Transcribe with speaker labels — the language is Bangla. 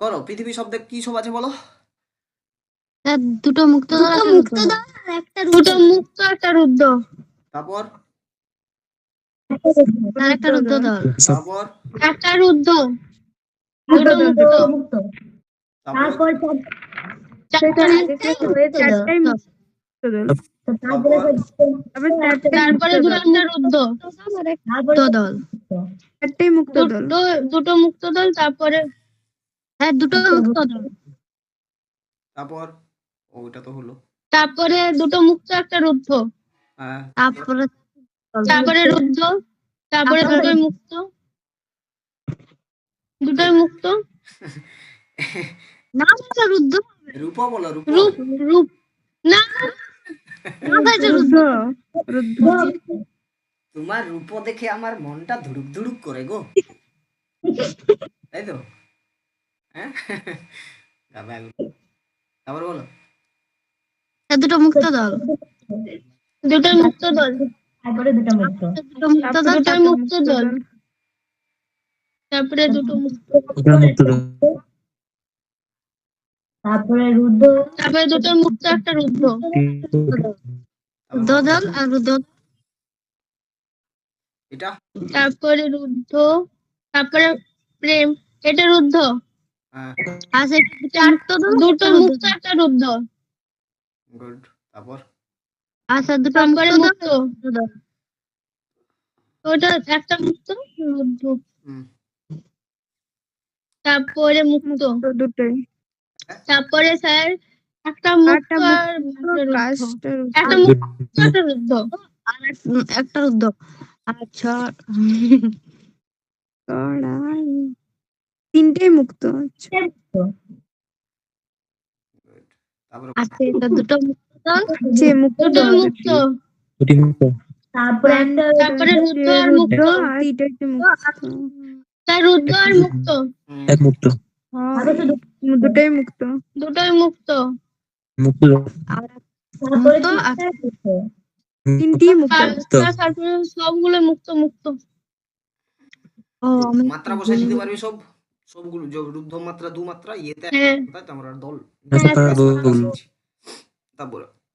Speaker 1: করো পৃথিবী শব্দে কি সব আছে বলো?
Speaker 2: দুটো মুক্ত
Speaker 3: দুটো মুক্ত একটা
Speaker 4: দুটো মুক্ত একটা রুদ্ধ
Speaker 1: তারপর?
Speaker 2: একটা দল
Speaker 1: তারপর?
Speaker 4: একটা
Speaker 1: তারপর। তারপর
Speaker 4: দুটো
Speaker 2: মুক্ত দল
Speaker 4: তারপরে
Speaker 2: হ্যাঁ দুটো মুক্ত
Speaker 1: তারপর? ওটা তো হলো।
Speaker 4: তারপরে দুটো মুক্ত একটা রুদ্ধ।
Speaker 1: হ্যাঁ।
Speaker 2: তারপরে
Speaker 4: তারপরে রুদ্ধ। তারপরে দুটোই মুক্ত। দুটোই মুক্ত।
Speaker 2: না স্যার রুদ্ধ।
Speaker 1: রূপ বলো রূপ
Speaker 4: রূপ। না
Speaker 1: তোমার রূপ দেখে আমার মনটা ধুড়ুক ধুড়ুক করে গো। তাই তো? হ্যাঁ। বলো।
Speaker 2: দুটো মুক্ত দল।
Speaker 4: দুটোই মুক্ত দল।
Speaker 3: তারপরে দুটো মুক্ত
Speaker 2: দুটো মুক্ত দল
Speaker 4: দুটোই মুক্ত দল। তারপরে দুটো মুক্ত
Speaker 3: তারপরে রুদ্ধ
Speaker 4: তারপরে দুটোই মুক্ত একটা রুদ্ধ
Speaker 2: রুদ্ধ দল আর রুদ্ধ
Speaker 1: এটা?
Speaker 4: তারপরে রুদ্ধ তারপরে প্রেম। এটা রুদ্ধ
Speaker 1: হ্যাঁ।
Speaker 2: চারটো
Speaker 4: দুটো মুক্ত একটা রুদ্ধ
Speaker 1: গুড তারপর?
Speaker 2: আর দুটো
Speaker 4: তারপরে
Speaker 2: মুক্ত দল
Speaker 4: মুক্ত
Speaker 2: রুদ্ধ দল
Speaker 4: ওটা একটা মুক্ত রুদ্ধ তারপরে মুক্ত
Speaker 3: দুটোই।
Speaker 4: তারপরে স্যার একটা মুক্ত
Speaker 3: একটা
Speaker 4: আর মুক্ত একটা রুদ্ধ
Speaker 2: আর একটা রুদ্ধ আচ্ছা।
Speaker 3: কড়াই তিনটেই মুক্ত আচ্ছা।
Speaker 1: good
Speaker 2: আছে স্যার দুটো মুক্ত?
Speaker 3: যে মুক্ত
Speaker 4: দুটোই
Speaker 3: দল।
Speaker 4: মুক্ত?
Speaker 3: তারপরে
Speaker 4: তারপরে আর মুক্ত?
Speaker 3: আর তিনটে মুক্ত।
Speaker 4: তার আর মুক্ত?
Speaker 5: এক মুক্ত।
Speaker 3: হ্যাঁ, দুটোই মুক্ত।
Speaker 4: দুটোই মুক্ত?
Speaker 5: মুক্ত।
Speaker 2: আর মুক্ত
Speaker 4: তারপরে সবগুলো মুক্ত মুক্ত।
Speaker 1: মাত্রা বসাই দিতে পারবি সব? সবগুলো রুদ্ধ মাত্রা দু মাত্রা ইয়েতে
Speaker 4: হ্যাঁ।
Speaker 1: তাই তো আমরা দল
Speaker 5: হ্যাঁ, দল।
Speaker 1: তারপরে